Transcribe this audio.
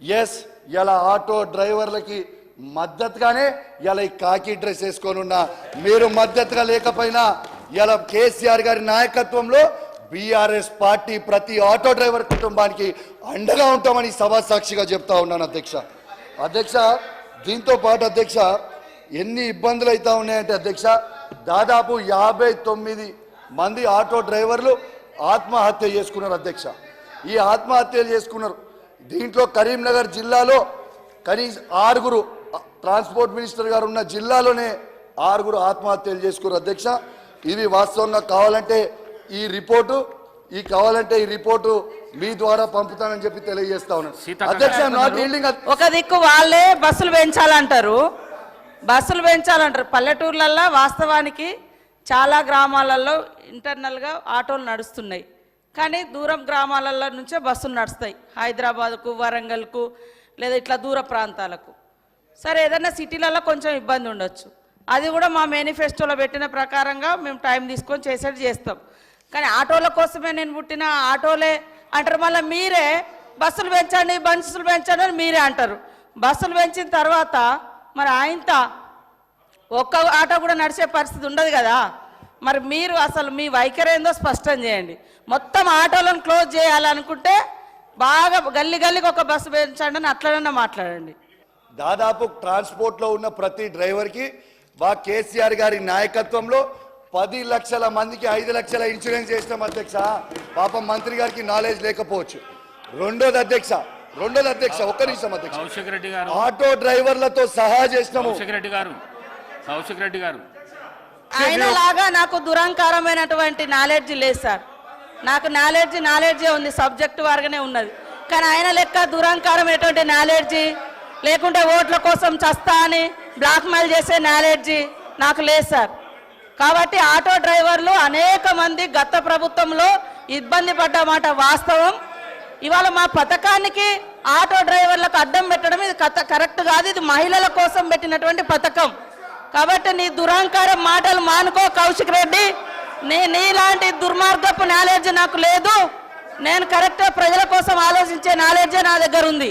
Yes ఇలా auto డ్రైవర్లకి మద్దతుగానే ఇలా ఈ కాకి డ్రెస్ వేసుకొని ఉన్నా మీరు మద్దతుగా లేకపోయినా ఇలా కేసీఆర్ గారి నాయకత్వంలో బీఆర్ఎస్ పార్టీ ప్రతి ఆటో డ్రైవర్ కుటుంబానికి అండగా ఉంటామని సభా సాక్షిగా చెప్తా ఉన్నాను అధ్యక్ష. అధ్యక్ష దీంతో పాటు అధ్యక్ష ఎన్ని ఇబ్బందులు అవుతా ఉన్నాయంటే అధ్యక్ష దాదాపు యాభై తొమ్మిది మంది ఆటో డ్రైవర్లు ఆత్మహత్య చేసుకున్నారు అధ్యక్ష. ఈ ఆత్మహత్యలు చేసుకున్నారు దీంట్లో కరీంనగర్ జిల్లాలో కనీస ఆరుగురు ట్రాన్స్పోర్ట్ మినిస్టర్ గారు ఉన్న జిల్లాలోనే ఆరుగురు ఆత్మహత్యలు చేసుకున్నారు. అధ్యక్ష ఇది వాస్తవంగా కావాలంటే ఈ రిపోర్టు ఈ కావాలంటే ఈ రిపోర్టు మీ ద్వారా పంపుతానని చెప్పి తెలియజేస్తా ఉన్నాను. సీతక్క అధ్యక్ష గారు నాట్ ఈల్డింగ్ ఒక దిక్కు వాళ్ళే బస్సులు పెంచాలంటారు. బస్సులు పెంచాలంటారు. పల్లెటూర్లల్లో వాస్తవానికి చాలా గ్రామాలలో ఇంటర్నల్గా ఆటోలు నడుస్తున్నాయి. కానీ దూరం గ్రామాలలో నుంచే బస్సులు నడుస్తాయి. హైదరాబాద్కు వరంగల్కు లేదా ఇట్లా దూర ప్రాంతాలకు. సరే ఏదైనా సిటీలలో కొంచెం ఇబ్బంది ఉండొచ్చు. అది కూడా మా మేనిఫెస్టోలో పెట్టిన ప్రకారంగా మేము టైం తీసుకొని చేసేది చేస్తాం. కానీ ఆటోల కోసమే నేను పుట్టిన ఆటోలే అంటారు. మళ్ళీ మీరే బస్సులు పెంచండి బస్సులు పెంచండి అని మీరే అంటారు. బస్సులు పెంచిన తర్వాత మరి ఆయంత ఒక్క ఆటో కూడా నడిచే పరిస్థితి ఉండదు కదా. మరి మీరు అసలు మీ వైఖరి ఏందో స్పష్టం చేయండి. మొత్తం ఆటోలను క్లోజ్ చేయాలనుకుంటే బాగా గల్లి గల్లికి ఒక బస్సు పెంచండి అని అట్లనన్నా మాట్లాడండి. దాదాపు ట్రాన్స్పోర్ట్లో ఉన్న ప్రతి డ్రైవర్కి బా కేసీఆర్ గారి నాయకత్వంలో పది లక్షల మందికి ఐదు లక్షల ఇన్సూరెన్స్ చేసినాం అధ్యక్ష. పాపం మంత్రి గారికి నాలెడ్జ్ లేకపోవచ్చు. రెండోది అధ్యక్ష రెండోది అధ్యక్ష ఒక్క నిమిషం అధ్యక్ష. ఆటో డ్రైవర్లతో సహా చేసినాము. గారు కౌశిక్ రెడ్డి గారు. ఆయన లాగా నాకు దురహంకారమైనటువంటి నాలెడ్జ్ లేదు సార్. నాకు నాలెడ్జ్ నాలెడ్జే ఉంది సబ్జెక్ట్ వారుగానే ఉన్నది. కానీ ఆయన లెక్క దురహంకారమైనటువంటి నాలెడ్జి లేకుంటే ఓట్ల కోసం చస్తా అని బ్లాక్మెయిల్ చేసే నాలెడ్జి నాకు లేదు సార్. కాబట్టి ఆటో డ్రైవర్లు అనేక మంది గత ప్రభుత్వంలో ఇబ్బంది పడ్డమాట వాస్తవం. ఇవాళ మా పథకానికి ఆటో డ్రైవర్లకు అడ్డం పెట్టడం ఇది కరెక్ట్ కాదు. ఇది మహిళల కోసం పెట్టినటువంటి పథకం. కాబట్టి నీ దురహంకారం మాటలు మానుకో కౌశిక్ రెడ్డి. నీ నీలాంటి దుర్మార్గపు నాలెడ్జ్ నాకు లేదు. నేను కరెక్ట్ ప్రజల కోసం ఆలోచించే నాలెడ్జే నా దగ్గర ఉంది.